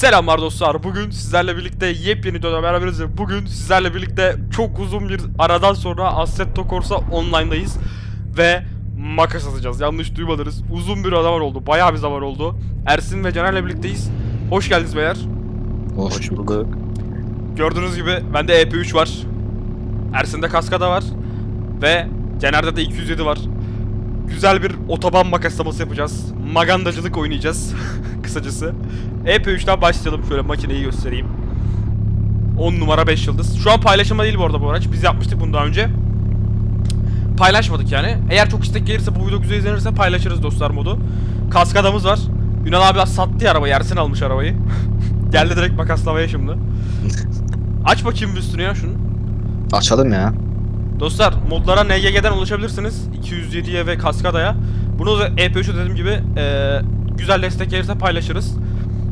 Selamlar dostlar. Bugün sizlerle birlikte yepyeni videoda beraberiz. Bugün sizlerle birlikte çok uzun bir aradan sonra Assetto Corsa online'dayız. Ve makas atacağız. Yanlış duymadınız. Uzun bir zaman oldu. Bayağı bir zaman oldu. Ersin ve Caner'le birlikteyiz. Hoş geldiniz beyler. Hoş bulduk. Gördüğünüz gibi bende EP3 var. Ersin'de Kaskada var. Ve Caner'de de 207 var. Güzel bir otoban makaslaması yapacağız. Magandacılık oynayacağız. Kısacası. EP3'ten başlayalım. Şöyle makineyi göstereyim. 10 numara 5 yıldız. Şu an paylaşılma değil bu arada bu araç. Biz yapmıştık bunu daha önce. Paylaşmadık yani. Eğer çok istek gelirse bu video güzel izlenirse paylaşırız dostlar modu. Kaskadamız var. Ünal abi sattı ya arabayı. Ersin almış arabayı. Geldi direkt makaslamaya şimdi. Aç bakayım bir üstünü ya şunu. Açalım ya. Dostlar modlara NGG'den ulaşabilirsiniz. 207'ye ve Kaskada'ya. Bunu da EP3'e dediğim gibi eee, güzel destek gelirse paylaşırız.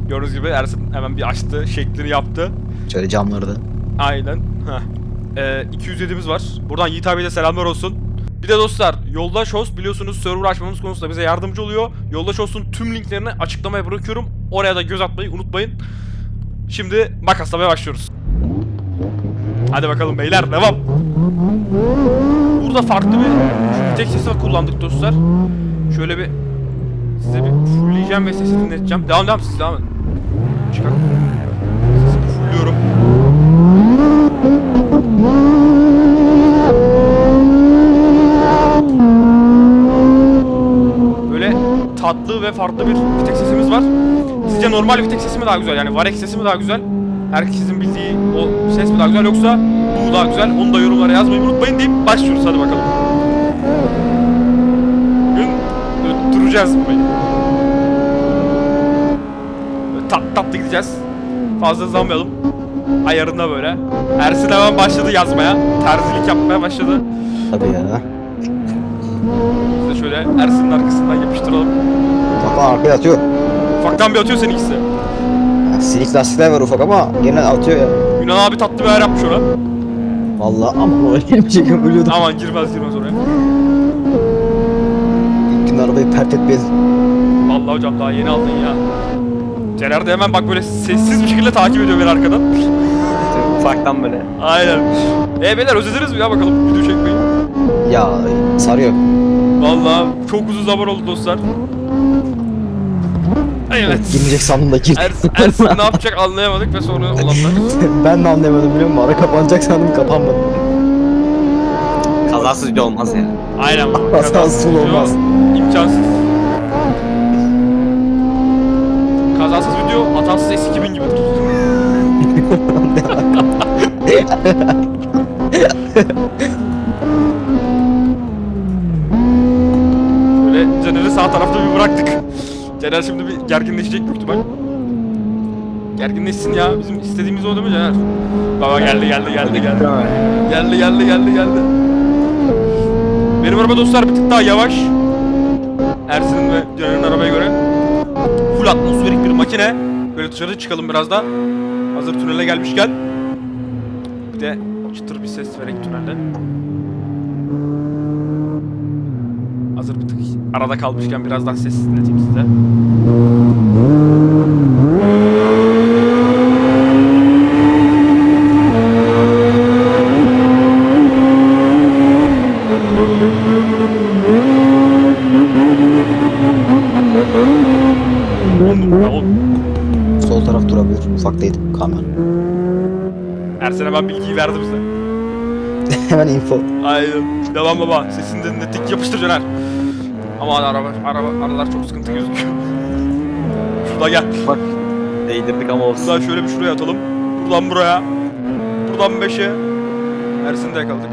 Gördüğünüz gibi Ersin hemen bir açtı, şeklini yaptı. Şöyle camları da. Aynen. Heh. Eee 207'miz var. Buradan Yiğit abiye de selamlar olsun. Bir de dostlar Yoldaş Host biliyorsunuz server açmamız konusunda bize yardımcı oluyor. Yoldaş Host'un tüm linklerini açıklamaya bırakıyorum. Oraya da göz atmayı unutmayın. Şimdi makaslamaya başlıyoruz. Hadi bakalım beyler devam. Burada farklı bir tek sesi kullandık dostlar. Şöyle bir size bir fullleyeceğim ve sesi dinleteceğim. Devam devam siz devam edin. Çıkar. Sesini fullliyorum. Böyle tatlı ve farklı bir vitek sesimiz var. Sizce normal vitek sesi mi daha güzel? Yani Varex sesi mi daha güzel? Herkesin bildiği o ses mi daha güzel yoksa bu daha güzel? Onu da yorumlara yazmayı unutmayın deyip başlıyoruz hadi bakalım. Öttüreceğiz burayı. Böyle tat tatlı gideceğiz. Fazla hızlanmayalım. Ayarında böyle. Ersin hemen başladı yazmaya. Terzilik yapmaya başladı. Tabii ya. Biz de şöyle Ersin'in arkasından yapıştıralım. Bak arkaya atıyor. Ufaktan bir atıyor seninkisi. Ya, silik lastikler var ufak ama gene atıyor ya. Yunan abi tatlı bir ayar yapmış ona. Vallahi ama oraya şey ölüyordum. Aman girmez girmez oraya. Arabayı pert etmeyiz. Vallahi hocam daha yeni aldın ya. Cener de hemen bak böyle sessiz bir şekilde takip ediyor beni arkadan. Ufaktan böyle. Aynen. E beyler özlediniz mi ya bakalım video çekmeyi? Ya sarıyor. Vallahi çok uzun zaman oldu dostlar. Evet. Girmeyecek sandım da gir. Ersin, Ersin ne yapacak anlayamadık ve sonra olanlar. ben de anlayamadım biliyor musun? Ara kapanacak sandım kapanmadı. Kazasız bir olmaz ya. Aynen. Hatasız olmaz. İmkansız. Kazasız video hatasız S2000 gibidir. Böyle Caner'i sağ tarafta bir bıraktık. Caner şimdi bir gerginleşecek büyük ihtimal. Gerginleşsin ya. Bizim istediğimiz o değil mi Caner? Baba geldi geldi geldi geldi. Geldi geldi geldi geldi. Benim araba dostlar bir tık daha yavaş. Ersin'in ve Caner'in arabaya göre. Full atmosferik bir makine. Böyle dışarı çıkalım biraz da. Hazır tünele gelmişken. Bir de çıtır bir ses vererek tünelde. Hazır bir tık arada kalmışken biraz daha ses dinleteyim size. Ersin hemen bilgiyi verdi bize. Hemen info. Aynen. Devam baba. Sesini de netlik yapıştır Caner. Ama araba, araba, aralar çok sıkıntı gözüküyor. Şurada gel. Bak değdirdik ama olsun. Buradan şöyle bir şuraya atalım. Buradan buraya. Buradan 5'e. Ersin'i de yakaladık.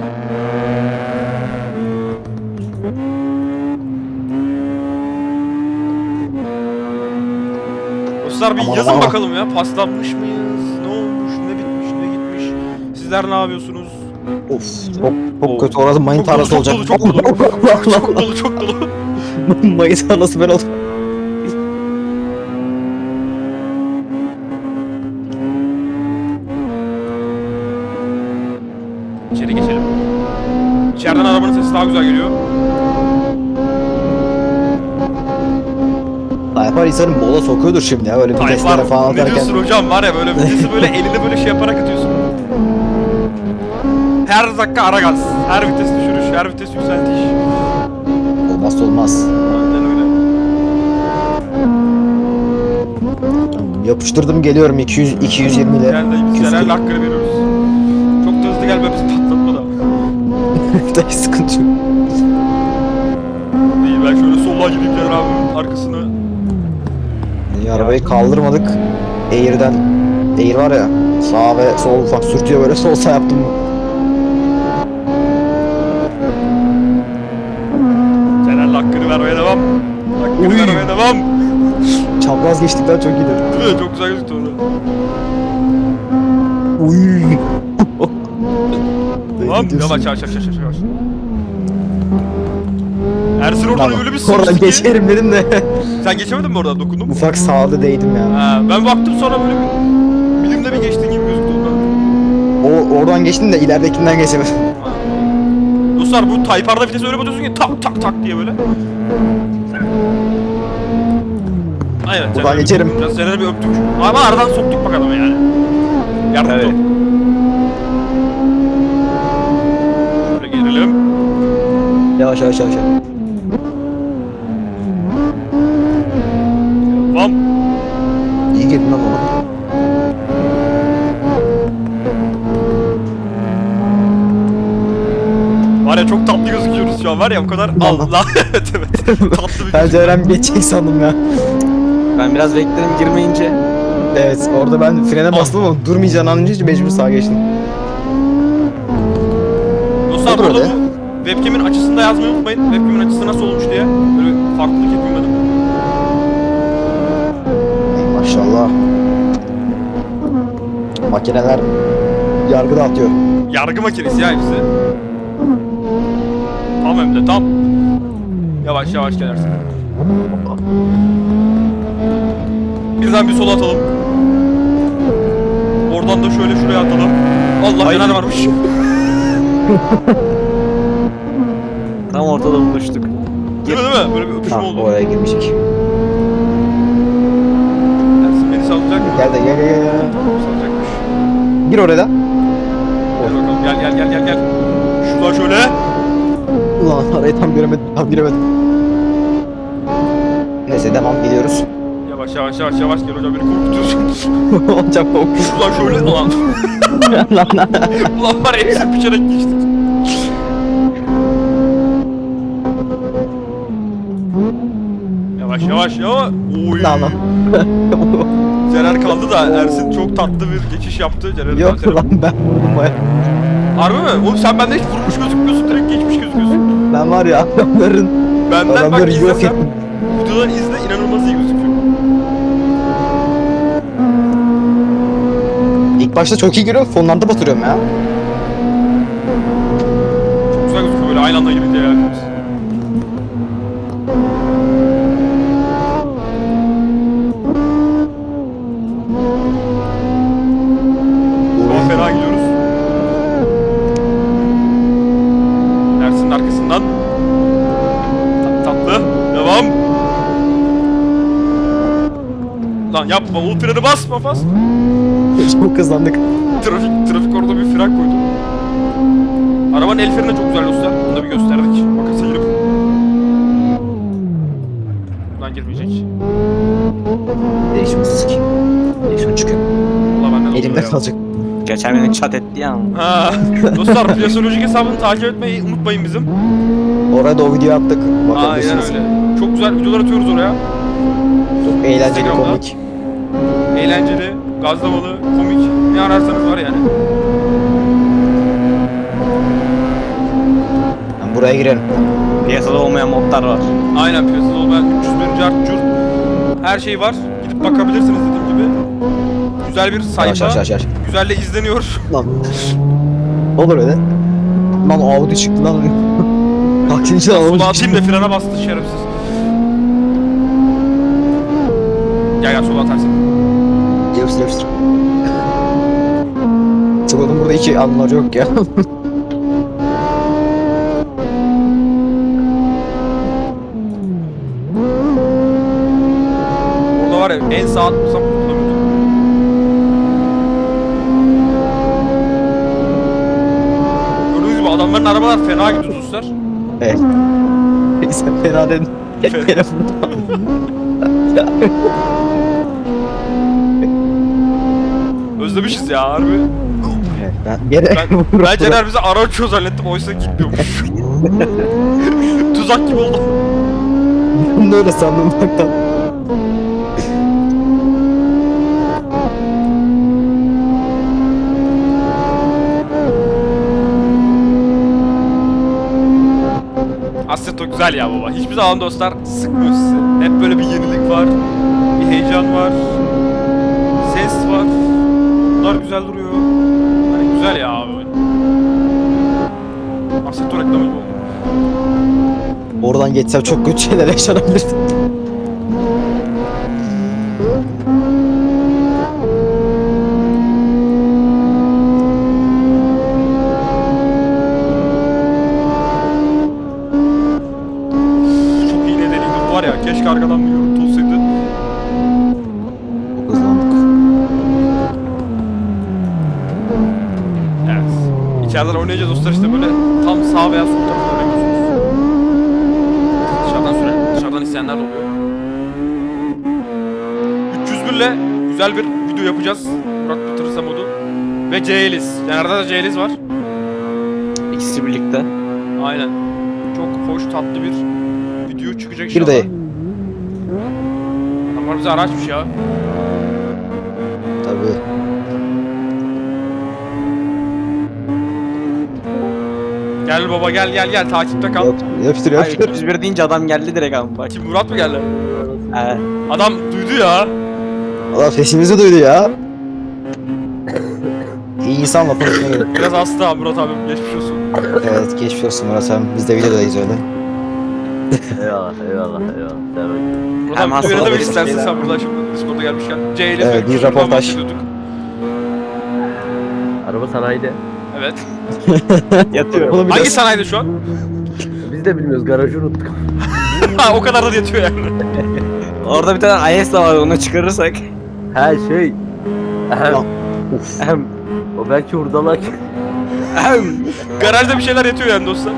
Dostlar bir Aman yazın aman. bakalım ya. Paslanmış mıyız? Ne olmuş? Ne bitmiş? Ne gitmiş? Sizler ne yapıyorsunuz? Of çok, çok kötü orası mayın Çok dolu, tarlası çok olacak. dolu, çok dolu. Çok dolu, çok dolu. mayın tarlası ben oldum. İçeri geçelim. İçeriden arabanın Tayfar insanın bola sokuyordur şimdi ya böyle viteslere Tayfar falan ne atarken. diyorsun hocam var ya böyle vitesi böyle elini böyle şey yaparak atıyorsun. Her dakika ara gaz. Her vites düşürüş, her vites yükseltiş. Olmazsa olmaz. Aynen öyle. Yapıştırdım geliyorum 200 220 ile. Yani de 240. hakkını veriyoruz. Çok da hızlı gelme biz patlatma da. Dayı sıkıntı yok. İyi ben şöyle sola gideyim Caner abimin arkasını. İyi, arabayı kaldırmadık. Air'den Air var ya sağ ve sol ufak sürtüyor böyle sol sağ yaptım mı? Genel hakkını vermeye devam. Hakkını Uy. vermeye devam. Çapraz geçtikten çok iyidir. Değil mi? Çok güzel gözüktü orada. Uy. Yavaş yavaş yavaş yavaş yavaş. Ersin oradan öyle bir Oradan sıçtı ki. geçerim dedim de. Sen geçemedin mi oradan dokundun mu? Ufak sağda değdim ya. Ha, ben baktım sonra böyle bir bilimde bir geçtiğin gibi gözüktü ondan. O oradan geçtim de ileridekinden geçemedim. Dostlar bu Tayfar'da vites öyle batıyorsun ki tak tak tak diye böyle. Aynen. Buradan Caner'i- geçerim. Biraz Caner'i bir öptük. Ama aradan soktuk bakalım yani. Yardımcı Evet. ol. Şöyle gelelim. Yavaş yavaş yavaş. Bam. İyi girdin lan oğlum. Var ya çok tatlı gözüküyoruz şu an var ya o kadar Allah evet evet tatlı bir Ben Ceren geçecek sandım ya. Ben biraz bekledim girmeyince. Evet orada ben frene bastım ama durmayacağını anlayınca mecbur sağa geçtim. Dostlar Olur burada öyle. bu webcam'in açısını da yazmayı unutmayın. Webcam'in açısı nasıl olmuş diye. Böyle bir farklılık yapayım dedim. Maşallah. Makineler yargıda atıyor. Yargı makinesi ya hepsi. Tam hem de tam. Yavaş yavaş gelersin. Birden bir sola atalım. Oradan da şöyle şuraya atalım. Allah Ay. neler varmış. Tam ortada buluştuk. Değil mi değil mi? Böyle bir öpüşme oldu. oraya girmişik. Ersin beni salacak mı? Gel de gel gel gel. Salacakmış. Gir oraya da. Gel bakalım gel gel gel gel gel. Şuradan şöyle. Ulan arayı tam göremedim. Tam giremedim. Neyse devam gidiyoruz. Yavaş yavaş yavaş yavaş gel hocam beni korkutuyorsun. Olacak korkmuş. Şuradan şöyle ulan. lan lan. ulan var ya hepsini biçerek geçtik. Yavaş yavaş yavaş. Oy. Lan lan. Cener kaldı da Ersin çok tatlı bir geçiş yaptı. Cener'in Yok lan ben vurdum baya. Harbi mi? Oğlum sen benden hiç vurmuş gözükmüyorsun. Direkt geçmiş gözüküyorsun. Ben var ya adamların Benden bak adamları yok izlesem. ettim. Videodan izle inanılmaz iyi gözüküyor. İlk başta çok iyi giriyor fonlarda batırıyorum ya. Çok güzel gözüküyor böyle aynı anda girince yani. An fena gidiyoruz. Ersin'in arkasından. Tat- tatlı. Devam. Lan yapma, ul freni basma bas. Çok hızlandık. Trafik, trafik orada bir fren koydu. Arabanın el freni çok güzel dostlar. Bunu da bir gösterdik. Makasa girip. Buradan girmeyecek. Değişim sık. Değişim çıkıyor. Valla benden oluyor Elimde ya. kalacak. Geçen beni çat etti ya. Ha, dostlar piyasolojik hesabını takip etmeyi unutmayın bizim. Orada o video attık. Aynen Bakabilirsiniz. öyle. Çok güzel videolar atıyoruz oraya. Çok eğlenceli Instagram'da. komik. Eğlenceli, gazlamalı, komik. Ne ararsanız var yani. Ben buraya girelim. Piyasada olmayan modlar var. Aynen piyasada olmayan 301. art curt. Her şey var. Gidip bakabilirsiniz dediğim gibi. Güzel bir sayfa. Yavaş yavaş yavaş yavaş. Güzel de izleniyor. Lan. Olur öyle. Lan Audi çıktı lan. Sola Audi atayım çıktı. da frene bastı şerefsiz. Gel gel sola atarsın. Yapıştır yapıştır. Sıkıldım burada iki anlar yok ya. En sağa atmasam kurtulamıyordum. Adamların arabalar fena gidiyor dostlar. Evet. Neyse fena dedin. Özlemişiz ya harbi. Evet, ben gene Ben, ben Cener bize ara açıyor zannettim oysa gitmiyormuş. Tuzak gibi oldu. Bunu da öyle sandım baktan. Assetto güzel ya baba. Hiçbir zaman dostlar sıkmıyor sizi. Hep böyle bir yenilik var. Bir heyecan var. Ses var. Bunlar güzel duruyor. Hani güzel ya abi. Assetto reklamı gibi oldu. Oradan geçsem çok kötü şeyler yaşanabilirdi. Çok iyi nedeniydi bu var ya. Keşke arkadan bir görüntü olsaydı. Çok hızlandık. Evet. İçeriden oynayınca dostlar işte böyle tam sağ veya sol tarafa oynamıyorsunuz. Dışarıdan süren, dışarıdan isteyenler de oluyor. 301 ile güzel bir video yapacağız. Murat bitirirse modu. Ve C-Eliz. Yani arada da C-Eliz var. İkisi birlikte. Aynen. Çok hoş tatlı bir video çıkacak Bir inşallah. de Adamlar bize araçmış ya. tabii. Gel baba gel gel gel takipte kal. Yap, yapıştır Hayır yapıştır. 201 deyince adam geldi direkt abi bak. Kim Murat mı geldi? He. Adam duydu ya. Allah sesimizi duydu ya. İyi konuşmaya gerek. Biraz hasta ha Murat abim geçmiş olsun. Evet geçmiş olsun Murat sen. Biz de videodayız öyle. Eyvallah eyvallah eyvallah. Devam et. Hem bir hastalık istersin şeyler. sen buradan şimdi Discord'a gelmişken. C-Eliz Evet, ve bir bahsediyorduk. Araba sanayide. Evet. Yatıyor. Bunu Hangi biraz sanayide şu an? Biz de bilmiyoruz garajı unuttuk. ha o kadar da yatıyor yani. Orada bir tane IS de var onu çıkarırsak. Her şey. Ahem. Ahem. o belki hurdalak. Ahem. Garajda bir şeyler yatıyor yani dostlar.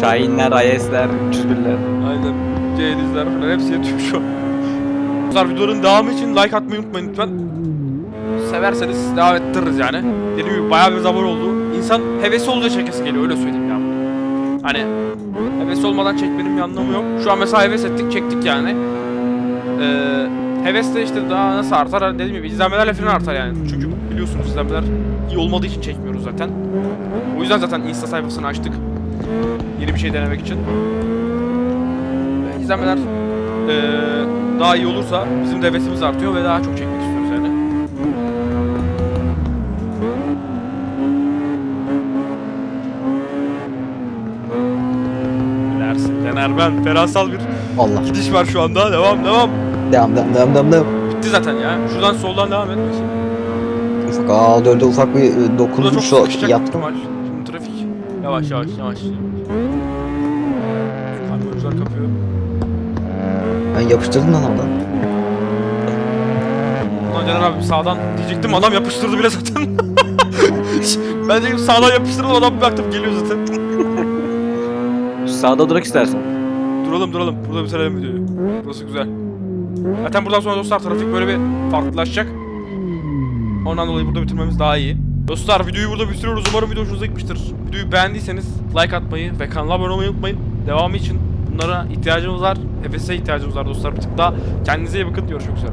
Şahinler, IS'ler, 301'ler. Aynen. C-Elizler falan hepsi yatıyor şu an. Dostlar videoların devamı için like atmayı unutmayın lütfen. Severseniz devam ettiririz yani. Dediğim gibi bayağı bir zaman oldu. İnsan hevesi olunca çekesi geliyor öyle söyleyeyim ya. Hani hevesi olmadan çekmenin bir anlamı yok. Şu an mesela heves ettik çektik yani. Ee, heves de işte daha nasıl artar Hani dediğim gibi izlenmelerle falan artar yani. Çünkü biliyorsunuz izlenmeler iyi olmadığı için çekmiyoruz zaten. O yüzden zaten Insta sayfasını açtık. Yeni bir şey denemek için. Ve izlenmeler eee, daha iyi olursa bizim de hevesimiz artıyor ve daha çok çekmek istiyoruz yani. Dersin Caner ben feransal bir Allah. gidiş var şu anda. Devam devam. Devam devam devam devam devam. Bitti zaten ya. Şuradan soldan devam et. Ufak aa döndü ufak bir e, Burada çok dokunuş sıkışacak yaptım. ihtimal. Yavaş yavaş yavaş. Kamyoncular kapıyor. Ben yapıştırdım lan oradan. Ulan Caner abi sağdan diyecektim adam yapıştırdı bile zaten. ben de sağdan yapıştırdım adam bir baktım geliyor zaten. Sağda durak istersen. Duralım duralım burada bitirelim videoyu. Burası güzel. Zaten buradan sonra dostlar trafik böyle bir farklılaşacak. Ondan dolayı burada bitirmemiz daha iyi. Dostlar videoyu burada bitiriyoruz. Umarım video hoşunuza gitmiştir. Videoyu beğendiyseniz like atmayı ve kanala abone olmayı unutmayın. Devamı için bunlara ihtiyacımız var. Hevese ihtiyacımız var dostlar bir tık daha. Kendinize iyi bakın. Görüşmek üzere.